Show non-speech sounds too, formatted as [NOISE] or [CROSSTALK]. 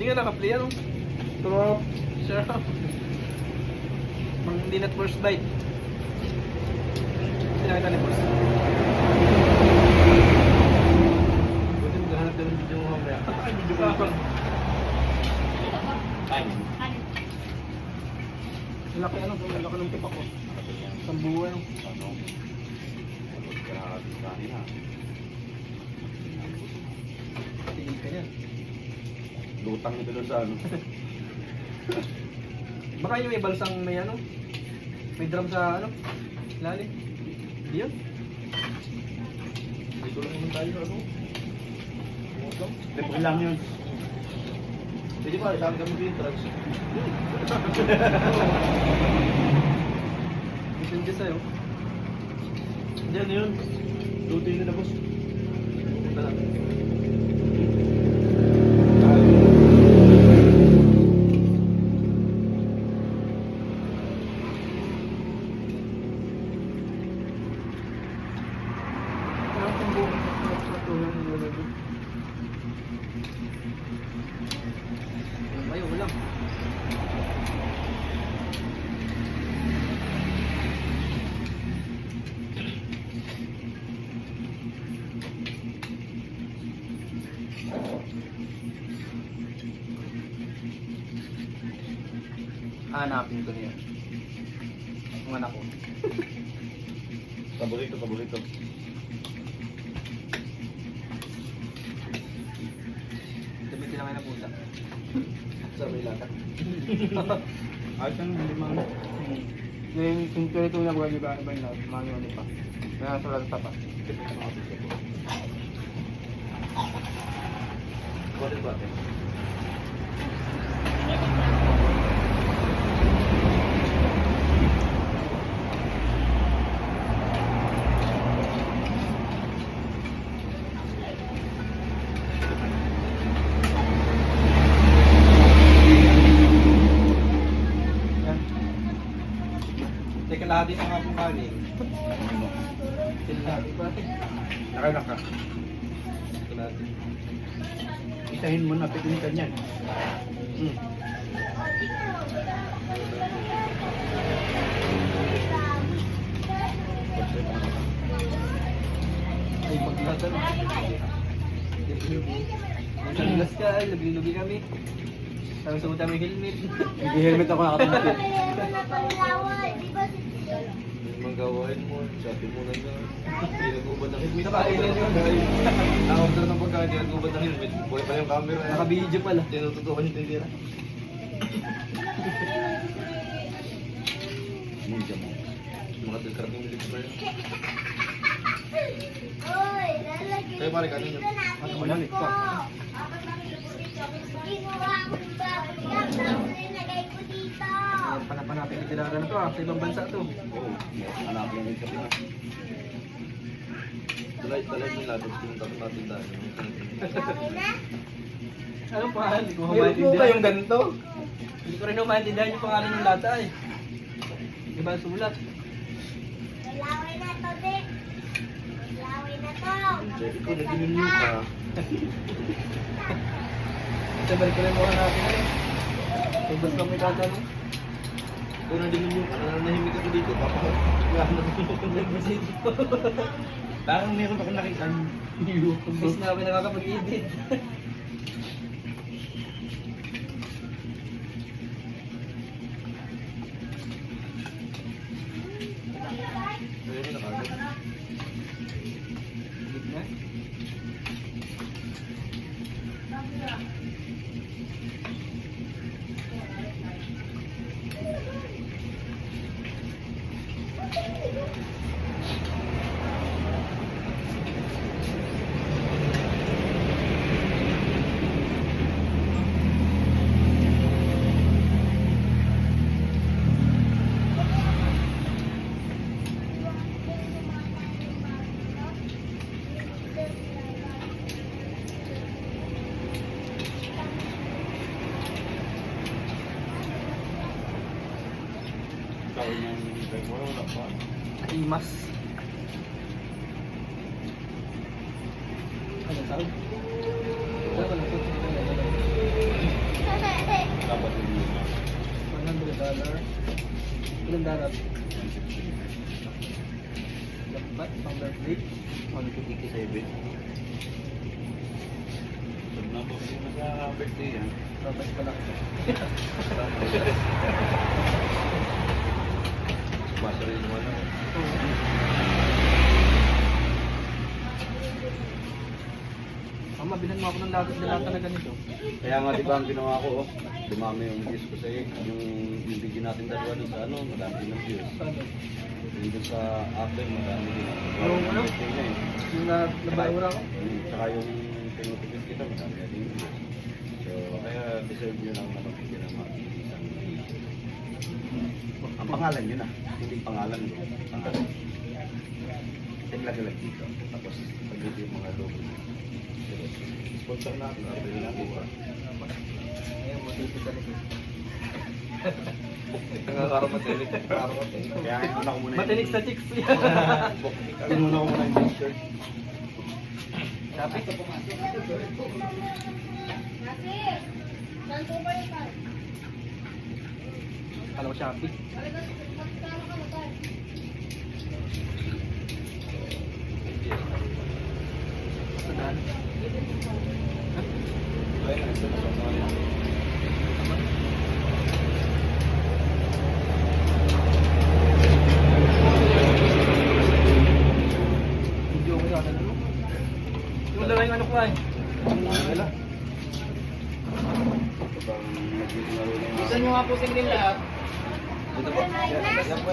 Hindi [LAUGHS] ka naka-play ano? Pero, Sure. Pang hindi na first bite. Hindi nakita ni first. Buti maghahanap ka ng video mo mamaya. [LAUGHS] Ay, video ko ako. Laki ano, laki ng tipak ko. Isang buwan. ano? Lutang ito doon sa ano. [LAUGHS] Baka yung may balsang may ano? May drum sa ano? Lalim. Hindi yun? Dito lang naman tayo ano. Hindi, lang yun. Pwede ba, sabi kami yung drugs. [LAUGHS] Messenger sa'yo. Diyan na yun. Yun na boss. Punta natin. Hanapin ko niya. Ang anak ko. Paborito, paborito. Gamitin lang kayo ng pusa. Sa may lata. [LAUGHS] Ayos lang, hindi man. Yung sinturito na buwan, di ba? Iba yung lahat. Mga yun pa. Kaya sa lata pa. Bakit ba? Yan. Teka, lahat din ang akong kanin. Ano? Lahat pa. Nakalaka. Lahat. Isahin mo na pitin ka niyan. Hmm. Ay, maglatan. Naglas ka, lugi-lugi kami. Tapos suot kami helmet. Nag-helmet ako nakatumit. Magawain mo, sabi mo na nga. Pinagubad ng helmet. Nakailan yun. Nakaundar ng pagkain, pinagubad ng helmet. Buhay pa yung camera. Naka-video pala. Tinututukan yung tindira. Ninja mo. Mga tilkarating milig pa yun. Kaya pare, kanin yun. Ano mo lang, ikaw. Ayan, panapanapin ni Tirara na to ah. Sa ibang bansa to. Oo. Anak lang yung sabi na. Tulay, tulay nila. Tapos pinuntak natin dahil. Ano pa? Hindi ko Meron maintindihan. kayong ganito? Hindi ko rin maintindihan yung pangalan ng lata eh. Iba ang sulat. Check ko, naginin mo ka. Ito, balik ko lang mukha natin ano. Kung ba't kami tatanong? Kung naginin mo ka, nananahimik ako dito. Parang meron akong nakita. Imbis na kami nakakapag-edit. Walang laban. Imas. Ano sabi? Dapat na po. Dapat na po. dollar. Ilang darat? Lambat, pang birthday. Ano po tiki sa ibig? Nasa birthday yan. Tapos pala. Basta rin mo na. Mama, mo ako ng lagat na lahat na ganito. Kaya nga di ba ang ginawa ko, oh, dumami yung views ko sa yung, yung video natin dalawa dun sa ano, madami din ang views. Yung dun sa after, madami din ang Yung ano? niya eh. Yung na, nabayura ko? Mm, Tsaka yung tinutupin kita, madami din yung views. So, kaya deserve nyo lang na mapigyan pangalan nyo na, hindi pangalan mo, pangalan. Tinglag-lag dito. Tapos, pag yung mga logo. Sponsor natin, pwede natin ba? Ayun, motivo sa likod. Nakakaramatilig. Nakakaramatilig. Kaya ito na ko muna. Matinig sa chicks. Tinuna ko muna yung t-shirt. Ko Shopee. Saan? Ayun, ito na mga Video ko yun. Ano? Ko ay. Wala. Saan nyo nga po sa lahat? Ito po. Yan po